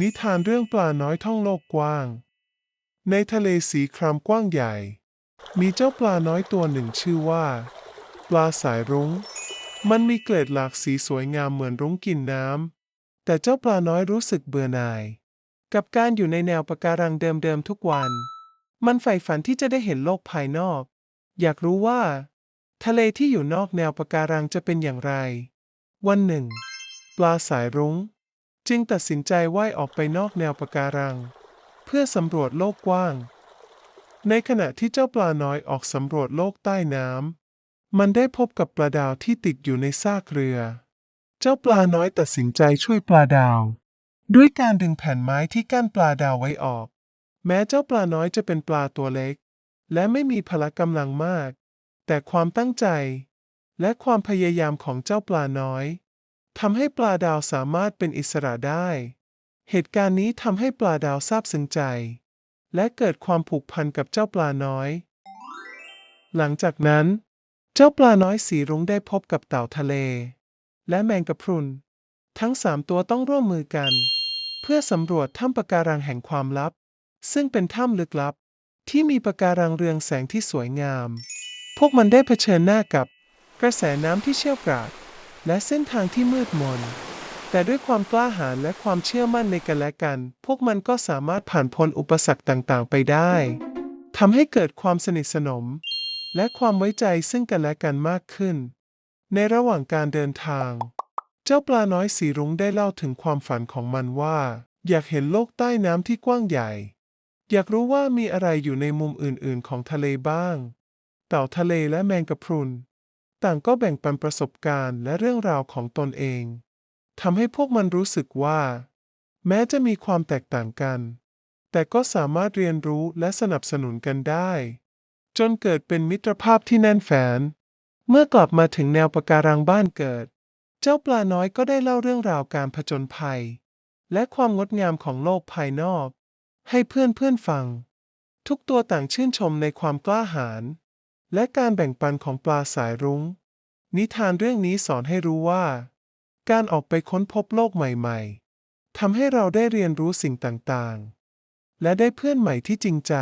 นิทานเรื่องปลาน้อยท่องโลกกว้าง ในทะเลสีครามกว้างใหญ่ มีเจ้าปลาน้อยตัวหนึ่งชื่อว่า ปลาสายรุง้ง มันมีเกล็ดหลากสีสวยงามเหมือนรุ้งกินน้ำ แต่เจ้าปลาน้อยรู้สึกเบื่อหน่าย กับการอยู่ในแนวปะการังเดิมๆทุกวัน มันใฝ่ฝันที่จะได้เห็นโลกภายนอก อยากรู้ว่า ทะเลที่อยู่นอกแนวปะการังจะเป็นอย่างไร วันหนึ่ง ปลาสายรุง้ง จึงตัดสินใจว่ายออกไปนอกแนวปะการัง เพื่อสำรวจโลกกว้าง ในขณะที่เจ้าปลาน้อยออกสำรวจโลกใต้น้ำมันได้พบกับปลาดาวที่ติดอยู่ในซากเรือ เจ้าปลาน้อยตัดสินใจช่วยปลาดาว ด้วยการดึงแผ่นไม้ที่กั้นปลาดาวไว้ออก แม้เจ้าปลาน้อยจะเป็นปลาตัวเล็ก และไม่มีพละกำลังมาก แต่ความตั้งใจ และความพยายามของเจ้าปลาน้อย ทำให้ปลาดาวสามารถเป็นอิสระได้ เหตุการณ์นี้ทำให้ปลาดาวซาบซึ้งใจ และเกิดความผูกพันกับเจ้าปลาน้อย หลังจากนั้น เจ้าปลาน้อยสีรุ้งได้พบกับเต่าทะเล และแมงกะพรุน ทั้งสามตัวต้องร่วมมือกัน เพื่อสำรวจถ้ำปะการังแห่งความลับ ซึ่งเป็นถ้ำลึกลับ ที่มีปะการังเรืองแสงที่สวยงาม พวกมันได้เผชิญหน้ากับ กระแสน้ำที่เชี่ยวกราก และเส้นทางที่มืดมน แต่ด้วยความกล้าหาญและความเชื่อมั่นในกันและกัน พวกมันก็สามารถผ่านพ้นอุปสรรคต่างๆ ไปได้ทำให้เกิดความสนิทสนม และความไว้ใจซึ่งกันและกันมากขึ้น ในระหว่างการเดินทาง เจ้าปลาน้อยสีรุ้งได้เล่าถึงความฝันของมันว่า อยากเห็นโลกใต้น้ำที่กว้างใหญ่ อยากรู้ว่ามีอะไรอยู่ในมุมอื่นๆ ของทะเลบ้าง เต่าทะเลและแมงกะพรุน ต่างก็แบ่งปันประสบการณ์และเรื่องราวของตนเองทำให้พวกมันรู้สึกว่า แม้จะมีความแตกต่างกัน แต่ก็สามารถเรียนรู้และสนับสนุนกันได้ จนเกิดเป็นมิตรภาพที่แน่นแฟน เมื่อกลับมาถึงแนวปะการังบ้านเกิด เจ้าปลาน้อยก็ได้เล่าเรื่องราวการผจญภัย และความงดงามของโลกภายนอก ให้เพื่อนเพื่อนฟัง ทุกตัวต่างชื่นชมในความกล้าหาญ และการแบ่งปันของปลาสายรุง้ง นิทานเรื่องนี้สอนให้รู้ว่า การออกไปค้นพบโลกใหม่ๆทำให้เราได้เรียนรู้สิ่งต่างๆ และได้เพื่อนใหม่ที่จริงใจ